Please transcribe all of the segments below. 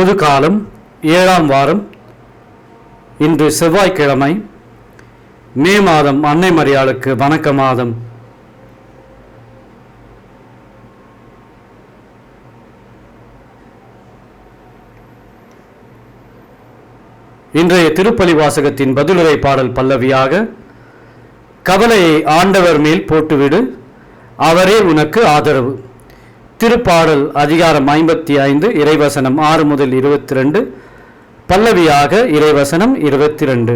பொது காலம் ஏழாம் வாரம் இன்று செவ்வாய்க்கிழமை மே மாதம் அன்னை மரியாளுக்கு வணக்க மாதம். இன்றைய திருப்பலி வாசகத்தின் பதிலுரை பாடல் பல்லவியாக கவலையை ஆண்டவர் மேல் போட்டுவிடு அவரே உனக்கு ஆதரவு. திருப்பாடல் அதிகாரம் ஐம்பத்தி ஐந்து இறைவசனம் ஆறு முதல் இருபத்தி ரெண்டு பல்லவியாக இறைவசனம் இருபத்தி ரெண்டு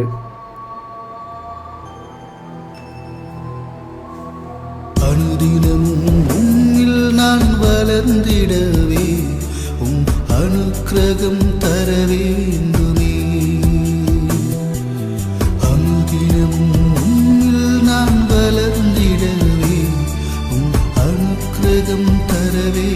நான் வளர்ந்திடவே உம் அனுக்கிரகம் தரவே. அனுக்கிரகம் தரவே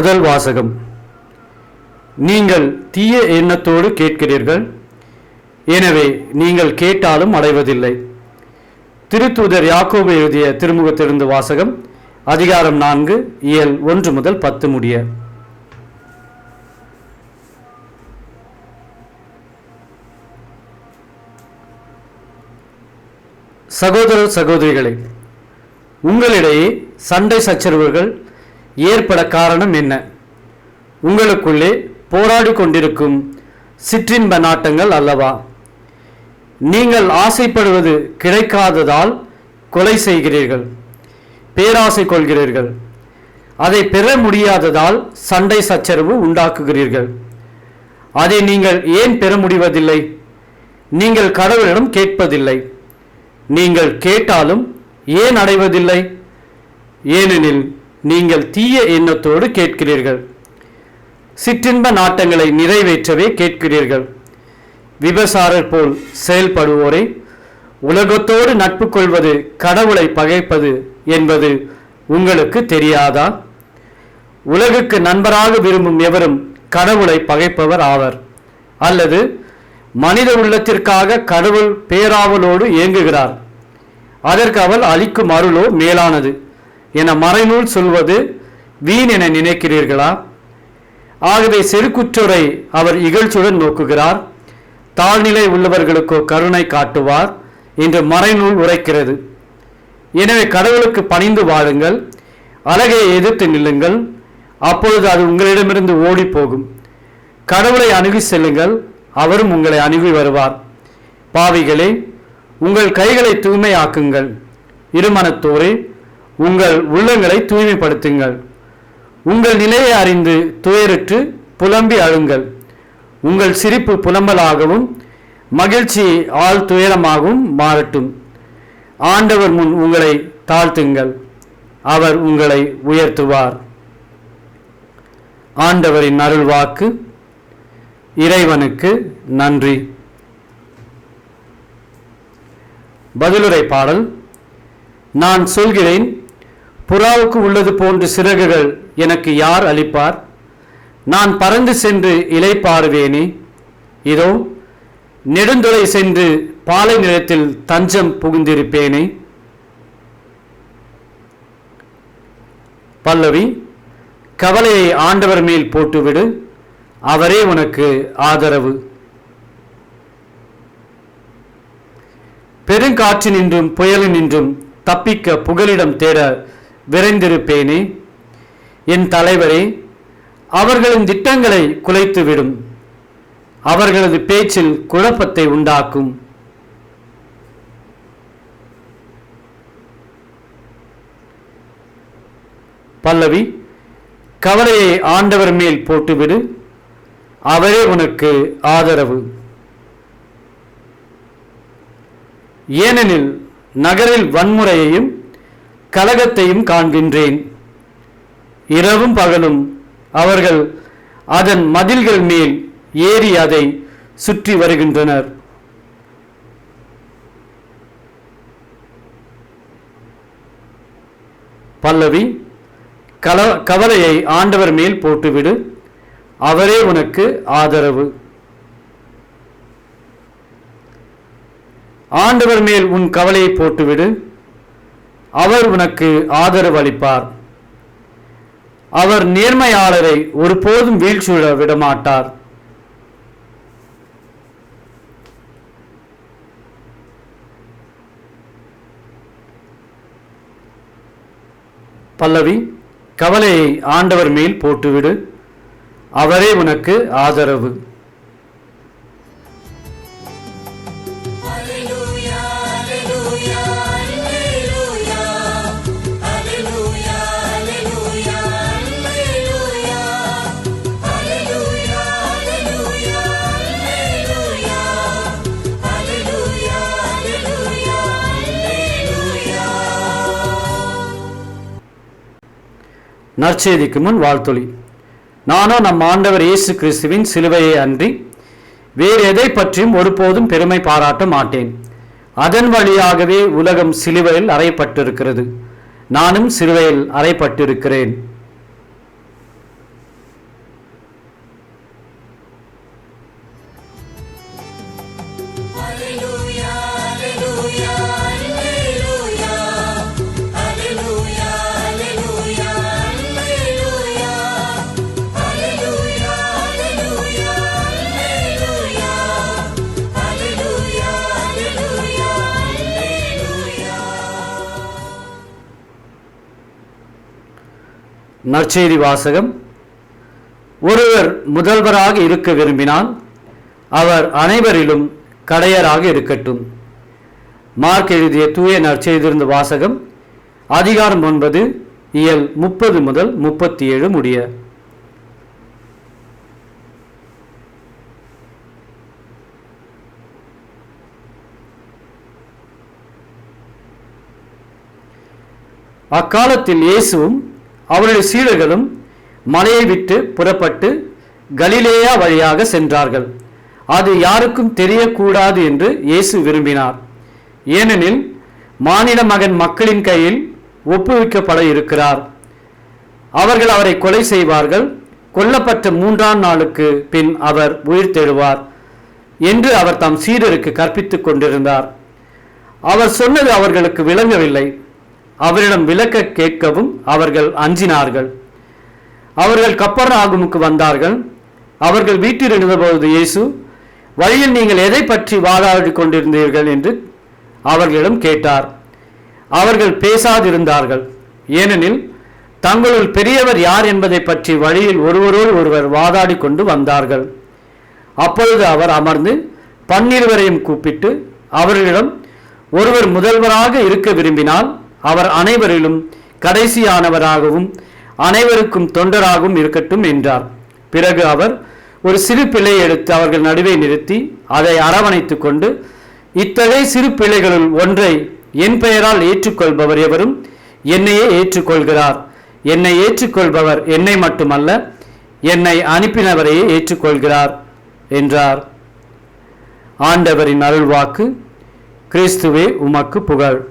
முதல் வாசகம். நீங்கள் தீய எண்ணத்தோடு கேட்கிறீர்கள். எனவே நீங்கள் கேட்டாலும் அடைவதில்லை. திருத்தூதர் யாக்கோபு எழுதிய திருமுகத்திலிருந்து வாசகம் அதிகாரம் நான்கு இயல் ஒன்று முதல் பத்து முடிய. சகோதர சகோதரிகளே உங்களிடையே சண்டை சச்சரவுகள் ஏற்பட காரணம் என்ன? உங்களுக்குள்ளே போராடி கொண்டிருக்கும் சிற்றின்ப நாட்டங்கள் அல்லவா? நீங்கள் ஆசைப்படுவது கிடைக்காததால் கொலை செய்கிறீர்கள் பேராசை கொள்கிறீர்கள். அதை பெற முடியாததால் சண்டை சச்சரவு உண்டாக்குகிறீர்கள். அதை நீங்கள் ஏன் பெற முடிவதில்லை? நீங்கள் கடவுளிடம் கேட்பதில்லை. நீங்கள் கேட்டாலும் ஏன் அடைவதில்லை? ஏனெனில் நீங்கள் தீய எண்ணத்தோடு கேட்கிறீர்கள். சிற்றின்ப நாட்டங்களை நிறைவேற்றவே கேட்கிறீர்கள். விபசாரர் போல் செயல்படுவோரை உலகத்தோடு நட்பு கொள்வது கடவுளை பகைப்பது என்பது உங்களுக்கு தெரியாதா? உலகுக்கு நண்பராக விரும்பும் எவரும் கடவுளை பகைப்பவர் ஆவர். அல்லது மனித உள்ளத்திற்காக கடவுள் பேராவலோடு இயங்குகிறார் அதற்கு அவள் அளிக்கும் அருளோ மேலானது. என மறைநூல் சொல்வது வீண் என நினைக்கிறீர்களா? ஆகவே செருக்குற்றோரை அவர் இகழ்ச்சியுடன் நோக்குகிறார். தாழ்நிலை உள்ளவர்களுக்கோ கருணை காட்டுவார் என்று மறைநூல் உரைக்கிறது. எனவே கடவுளுக்கு பணிந்து வாழுங்கள் அழகை எதிர்த்து நில்லுங்கள் அப்பொழுது அது உங்களிடமிருந்து ஓடி போகும் கடவுளை அணுகி செல்லுங்கள் அவரும் உங்களை அணுகி வருவார். பாவிகளே உங்கள் கைகளை தூய்மையாக்குங்கள். இருமனத்தோரே உங்கள் உள்ளங்களை தூய்மைப்படுத்துங்கள். உங்கள் நிலையை அறிந்து துயருற்று புலம்பி அழுங்கள். உங்கள் சிரிப்பு புலம்பலாகவும் மகிழ்ச்சி ஆள் துயரமாகவும் மாறட்டும். ஆண்டவர் முன் உங்களை தாழ்த்துங்கள். அவர் உங்களை உயர்த்துவார். ஆண்டவரின் அருள் வாக்கு இறைவனுக்கு நன்றி. பதிலுரை பாடல் நான் சொல்கிறேன் புறாவுக்கு உள்ளது போன்ற சிறகுகள் எனக்கு யார் அளிப்பார்? நான் பறந்து சென்று இலை பாருவேனே. இதோ நெடுந்துளை சென்று பாலை நிலத்தில் தஞ்சம் புகுந்திருப்பேனே. பல்லவி கவலையை ஆண்டவர் மேல் போட்டுவிடு. அவரே உனக்கு ஆதரவு. பெருங்காற்றினின்றும் புயலினின்றும் தப்பிக்க புகலிடம் தேட விரைந்திருப்பேனே. என் தலைவரே அவர்களின் திட்டங்களை குலைத்துவிடும். அவர்களது பேச்சில் குழப்பத்தை உண்டாக்கும். பல்லவி கவலையை ஆண்டவர் மேல் போட்டுவிடு. அவரே உனக்கு ஆதரவு. ஏனெனில் நகரில் வன்முறையையும் கலகத்தையும் காண்கின்றேன். இரவும் பகலும் அவர்கள் அதன் மதில்கள் மேல் ஏறி அதை சுற்றி வருகின்றனர். பல்லவி கல கவலையை ஆண்டவர் மேல் போட்டுவிடு. அவரே உனக்கு ஆதரவு. ஆண்டவர் மேல் உன் கவலையை போட்டுவிடு. அவர் உனக்கு ஆதரவு அளிப்பார். அவர் நேர்மையாளரை ஒருபோதும் வீழ்ச்சியுட விடமாட்டார். பல்லவி கவலையை ஆண்டவர் மேல் போட்டுவிடு. அவரே உனக்கு ஆதரவு. நற்செய்திக்கு முன் வாழ்த்தொழி. நானோ நம் ஆண்டவர் இயேசு கிறிஸ்துவின் சிலுவையை அன்றி வேறு எதை பற்றியும் ஒருபோதும் பெருமை பாராட்ட மாட்டேன். அதன் வழியாகவே உலகம் சிலுவையில் அறையப்பட்டிருக்கிறது. நானும் சிலுவையில் அறையப்பட்டிருக்கிறேன். நற்செய்தி வாசகம். ஒருவர் முதல்வராக இருக்க விரும்பினால் அவர் அனைவரிலும் கடையராக இருக்கட்டும். மார்க் எழுதிய தூய நற்செய்திருந்த வாசகம். அதிகாரம் ஒன்பது இயல் முப்பது முதல் முப்பத்தி ஏழு முடிய. அக்காலத்தில் இயேசுவும் அவருடைய சீடர்களும் மலையை விட்டு புறப்பட்டு கலிலேயா வழியாக சென்றார்கள். அது யாருக்கும் தெரியக்கூடாது என்று இயேசு விரும்பினார். ஏனெனில் மானிட மகன் மக்களின் கையில் ஒப்புவிக்கப்பட இருக்கிறார். அவர்கள் அவரை கொலை செய்வார்கள். கொல்லப்பட்ட மூன்றாம் நாளுக்கு பின் அவர் உயிர் தெழுவார் என்று அவர் தம் சீடருக்கு கற்பித்துக் கொண்டிருந்தார். அவர் சொன்னது அவர்களுக்கு விளங்கவில்லை. அவரிடம் விளக்க கேட்கவும் அவர்கள் அஞ்சினார்கள். அவர்கள் கப்பர் ஆகுமுக்கு வந்தார்கள். அவர்கள் வீட்டில் இருந்தபோது இயேசு வழியில் நீங்கள் எதை பற்றி வாதாடி கொண்டிருந்தீர்கள்? என்று அவர்களிடம் கேட்டார். அவர்கள் பேசாதிருந்தார்கள். ஏனெனில் தங்களுள் பெரியவர் யார் என்பதை பற்றி வழியில் ஒருவரோடு ஒருவர் வாதாடி கொண்டு வந்தார்கள். அப்பொழுது அவர் அமர்ந்து பன்னிருவரையும் கூப்பிட்டு அவர்களிடம் ஒருவர் முதல்வராக இருக்க விரும்பினால் அவர் அனைவரிலும் கடைசியானவராகவும் அனைவருக்கும் தொண்டராகவும் இருக்கட்டும் என்றார். பிறகு அவர் ஒரு சிறு பிள்ளை எடுத்து அவர்கள் நடுவே நிறுத்தி அதை அரவணைத்து கொண்டு இத்தகைய சிறு பிள்ளைகளுள் ஒன்றை என் பெயரால் ஏற்றுக்கொள்பவர் எவரும் என்னையே ஏற்றுக்கொள்கிறார். என்னை ஏற்றுக்கொள்பவர் என்னை மட்டுமல்ல என்னை அனுப்பினவரையே ஏற்றுக்கொள்கிறார் என்றார். ஆண்டவரின் அருள்வாக்கு கிறிஸ்துவே உமக்கு புகழ்.